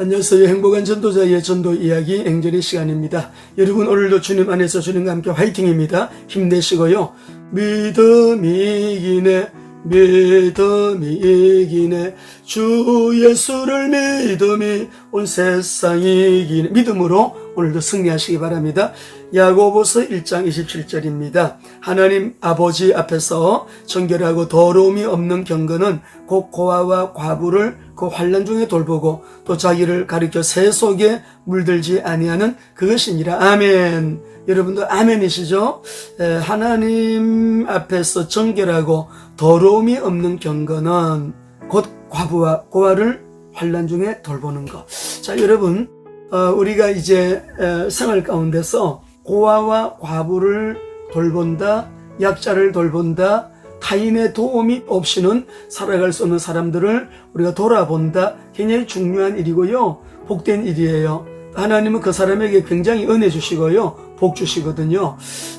안녕하세요. 행복한 전도자의 전도 이야기 앵전의 시간입니다. 여러분 오늘도 주님 안에서 주님과 함께 화이팅입니다. 힘내시고요. 믿음이 이기네 믿음이 이기네 주 예수를 믿음이 온 세상이 이기네 믿음으로 오늘도 승리하시기 바랍니다. 야고보서 1장 27절입니다. 하나님 아버지 앞에서 정결하고 더러움이 없는 경건은 곧 고아와 과부를 그 환란 중에 돌보고 또 자기를 가리켜 새 속에 물들지 아니하는 그것이니라. 아멘. 여러분도 아멘이시죠? 에, 하나님 앞에서 정결하고 더러움이 없는 경건은 곧 과부와 고아를 환란 중에 돌보는 것. 자, 여러분, 어, 우리가 이제 에, 생활 가운데서 고아와 과부를 돌본다, 약자를 돌본다, 타인의 도움이 없이는 살아갈 수 없는 사람들을 우리가 돌아본다. 굉장히 중요한 일이고요. 복된 일이에요. 하나님은 그 사람에게 굉장히 은혜 주시고요. 복 주시거든요.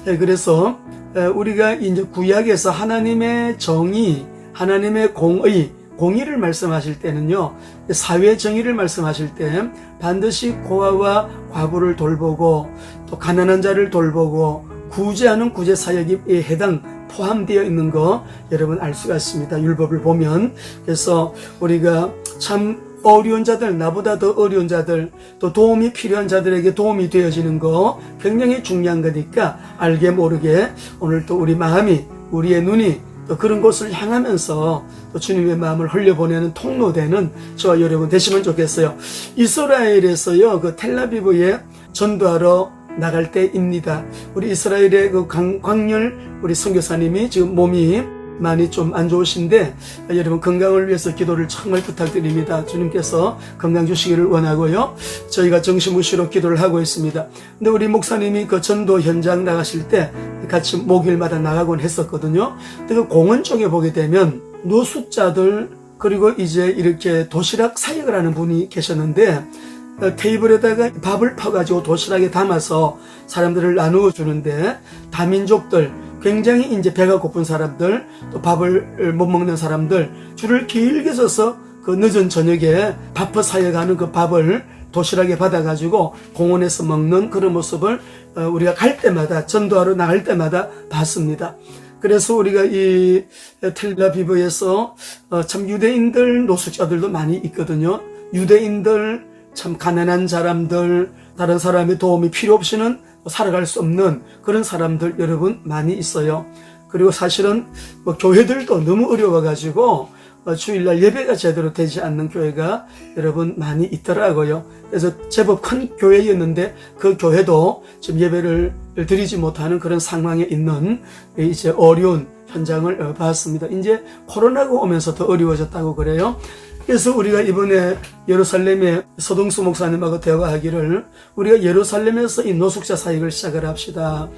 예, 그래서 에, 우리가 이제 구약에서 하나님의 정의, 하나님의 공의, 공의를 말씀하실 때는요, 사회 정의를 말씀하실 때 반드시 고아와 과부를 돌보고 또 가난한 자를 돌보고 구제하는 구제 사역이 해당 포함되어 있는 거 여러분 알 수가 있습니다. 율법을 보면 그래서 우리가 참 어려운 자들, 나보다 더 어려운 자들, 또 도움이 필요한 자들에게 도움이 되어지는 거 굉장히 중요한 거니까 알게 모르게 오늘 또 우리 마음이, 우리의 눈이 또 그런 곳을 향하면서 또 주님의 마음을 흘려보내는 통로되는 저와 여러분 되시면 좋겠어요. 이스라엘에서요, 그 텔라비브에 전도하러 나갈 때입니다. 우리 이스라엘의 그 광, 광열 우리 선교사님이 지금 몸이 많이 좀 안 좋으신데 여러분 건강을 위해서 기도를 정말 부탁드립니다. 주님께서 건강 주시기를 원하고요. 저희가 정신무시로 기도를 하고 있습니다. 근데 우리 목사님이 그 전도 현장 나가실 때 같이 목요일마다 나가곤 했었거든요. 근데 그 공원 쪽에 보게 되면 노숙자들 그리고 이제 이렇게 도시락 사역을 하는 분이 계셨는데 어, 테이블에다가 밥을 퍼가지고 도시락에 담아서 사람들을 나누어 주는데 다민족들 굉장히 이제 배가 고픈 사람들 또 밥을 못 먹는 사람들 줄을 길게 서서 그 늦은 저녁에 밥퍼 사역하는 그 밥을 도시락에 받아가지고 공원에서 먹는 그런 모습을 어, 우리가 갈 때마다 전도하러 나갈 때마다 봤습니다. 그래서 우리가 이 텔라비브에서 어, 참 유대인들 노숙자들도 많이 있거든요. 유대인들 참 가난한 사람들, 다른 사람의 도움이 필요 없이는 살아갈 수 없는 그런 사람들 여러분 많이 있어요. 그리고 사실은 뭐 교회들도 너무 어려워가지고 어, 주일날 예배가 제대로 되지 않는 교회가 여러분 많이 있더라고요. 그래서 제법 큰 교회였는데 그 교회도 지금 예배를 드리지 못하는 그런 상황에 있는 이제 어려운 현장을 어, 봤습니다. 이제 코로나가 오면서 더 어려워졌다고 그래요. 그래서 우리가 이번에 예루살렘에 서동수 목사님하고 대화하기를 우리가 예루살렘에서 이 노숙자 사역을 시작을 합시다.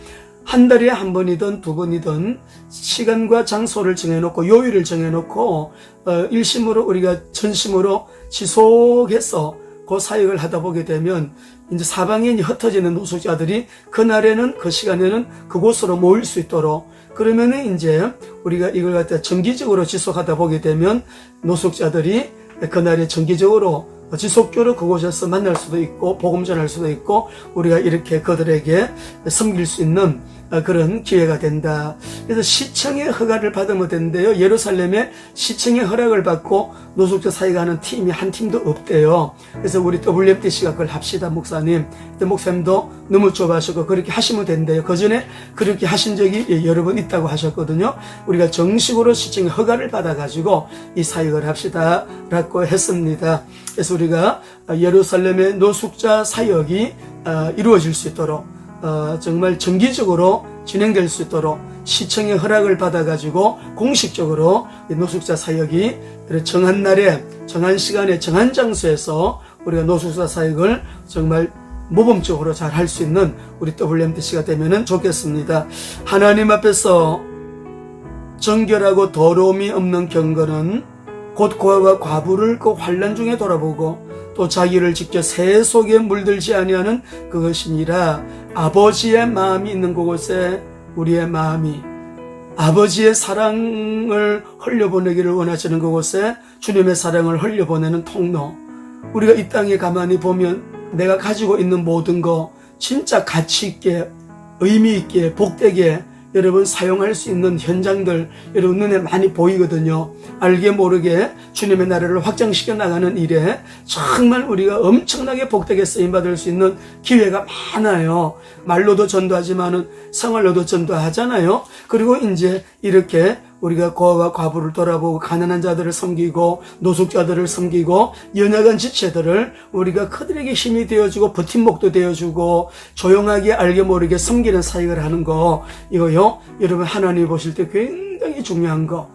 한 달에 한 번이든 두 번이든 시간과 장소를 정해놓고 요일을 정해놓고 어, 일심으로 우리가 전심으로 지속해서 그 사역을 하다 보게 되면 이제 사방에 흩어지는 노숙자들이 그날에는 그 시간에는 그곳으로 모일 수 있도록 그러면은 이제 우리가 이걸 갖다 정기적으로 지속하다 보게 되면 노숙자들이 그날에 정기적으로 지속적으로 그곳에서 만날 수도 있고 복음 전할 수도 있고 우리가 이렇게 그들에게 섬길 수 있는 그런 기회가 된다. 그래서 시청의 허가를 받으면 된대요. 예루살렘에 시청의 허락을 받고 노숙자 사이가 하는 팀이 한 팀도 없대요. 그래서 우리 WMDC가 그걸 합시다, 목사님. 목사님도 너무 좁아하시고 그렇게 하시면 된대요. 그 전에 그렇게 하신 적이 여러 번 있다고 하셨거든요. 우리가 정식으로 시청의 허가를 받아가지고 이 사역을 합시다. 라고 했습니다. 그래서 우리가 예루살렘의 노숙자 사역이 어, 이루어질 수 있도록 어, 정말 정기적으로 진행될 수 있도록 시청의 허락을 받아가지고 공식적으로 이 노숙자 사역이 정한 날에 정한 시간에 정한 장소에서 우리가 노숙자 사역을 정말 모범적으로 잘 할 수 있는 우리 WMDC가 되면 좋겠습니다. 하나님 앞에서 정결하고 더러움이 없는 경건은 곧 과부를 그 환란 중에 돌아보고 또 자기를 직접 새 속에 물들지 아니하는 그것이니라. 아버지의 마음이 있는 그곳에 우리의 마음이 아버지의 사랑을 흘려보내기를 원하시는 그곳에 주님의 사랑을 흘려보내는 통로. 우리가 이 땅에 가만히 보면 내가 가지고 있는 모든 거 진짜 가치 있게 의미 있게 복되게 여러분 사용할 수 있는 현장들 여러분 눈에 많이 보이거든요. 알게 모르게 주님의 나라를 확장시켜 나가는 일에 정말 우리가 엄청나게 복되게 쓰임 받을 수 있는 기회가 많아요. 말로도 전도하지만은 생활로도 전도하잖아요. 그리고 이제 이렇게 우리가 고아와 과부를 돌아보고 가난한 자들을 섬기고 노숙자들을 섬기고 연약한 지체들을 우리가 그들에게 힘이 되어주고 버팀목도 되어주고 조용하게 알게 모르게 섬기는 사역을 하는 거 이거요. 여러분 하나님 보실 때 굉장히 중요한 거.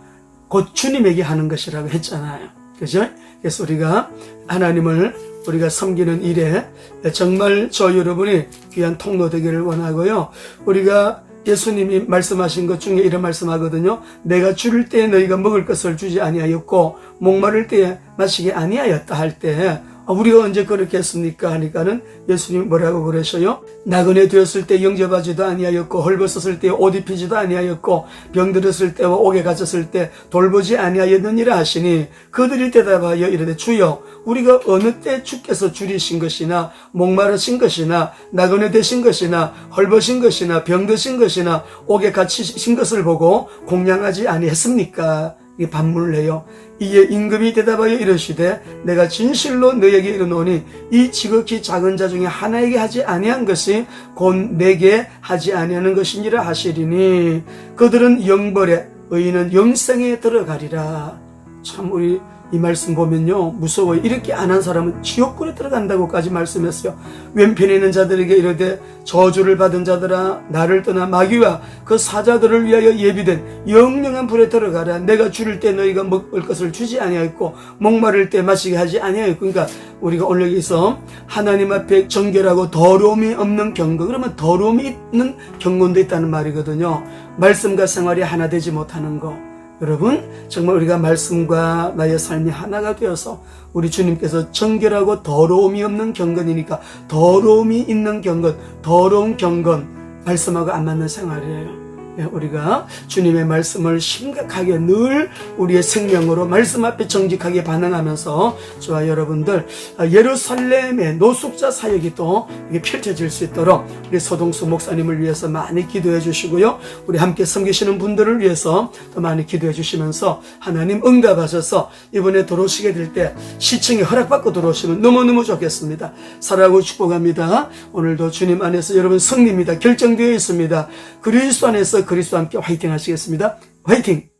곧 주님에게 하는 것이라고 했잖아요. 그죠? 그래서 우리가 하나님을 우리가 섬기는 일에 정말 저 여러분이 귀한 통로 되기를 원하고요. 우리가 예수님이 말씀하신 것 중에 이런 말씀하거든요. 내가 줄일 때 너희가 먹을 것을 주지 아니하였고 목마를 때에 마시게 아니하였다 할 때 우리가 언제 그렇게 했습니까? 하니까는 예수님이 뭐라고 그러셔요? 나그네 되었을 때 영접하지도 아니하였고 헐벗었을 때 옷 입히지도 아니하였고 병들었을 때와 옥에 갇혔을 때 돌보지 아니하였느니라 하시니 그들이 대답하여 이르되 주여 우리가 어느 때 주께서 줄이신 것이나 목마르신 것이나 나그네 되신 것이나 헐벗은 것이나 병드신 것이나 옥에 갇히신 것을 보고 공양하지 아니했습니까? 이 반문을 해요. 이에 임금이 대답하여 이르시되 내가 진실로 너에게 이르노니 이 지극히 작은 자 중에 하나에게 하지 아니한 것이 곧 내게 하지 아니하는 것이니라 하시리니 그들은 영벌에 의인은 영생에 들어가리라. 참 우리 이 말씀 보면요 무서워요. 이렇게 안 한 사람은 지옥불에 들어간다고까지 말씀했어요. 왼편에 있는 자들에게 이르되 저주를 받은 자들아 나를 떠나 마귀와 그 사자들을 위하여 예비된 영영한 불에 들어가라. 내가 줄일 때 너희가 먹을 것을 주지 아니하였고 목마를 때 마시게 하지 아니하였고. 그러니까 우리가 오늘 여기서 하나님 앞에 정결하고 더러움이 없는 경건 그러면 더러움이 있는 경건도 있다는 말이거든요. 말씀과 생활이 하나 되지 못하는 거 여러분, 정말 우리가 말씀과 나의 삶이 하나가 되어서 우리 주님께서 정결하고 더러움이 없는 경건이니까 더러움이 있는 경건, 더러운 경건, 말씀하고 안 맞는 생활이에요. 예, 우리가 주님의 말씀을 심각하게 늘 우리의 생명으로 말씀 앞에 정직하게 반응하면서 저와 여러분들 아, 예루살렘의 노숙자 사역이 또 펼쳐질 수 있도록 우리 서동수 목사님을 위해서 많이 기도해 주시고요. 우리 함께 섬기시는 분들을 위해서 더 많이 기도해 주시면서 하나님 응답하셔서 이번에 들어오시게 될 때 시청에 허락받고 들어오시면 너무너무 좋겠습니다. 사랑하고 축복합니다. 오늘도 주님 안에서 여러분 승리입니다. 결정되어 있습니다. 그리스도 안에서 그리스도와 함께 화이팅 하시겠습니다. 화이팅!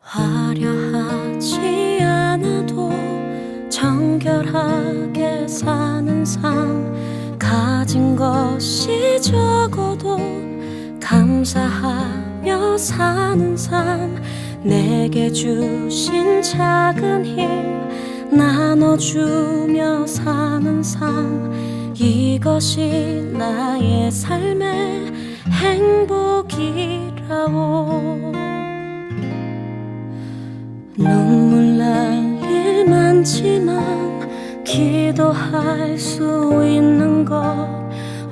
화려하지 않아도 정결하게 사는 삶 가진 것이 적어도 감사하며 사는 삶. 내게 주신 작은 힘 나눠주며 사는 삶. 이것이 나의 삶의 행복이라오. 눈물 날 일 많지만 기도할 수 있는 것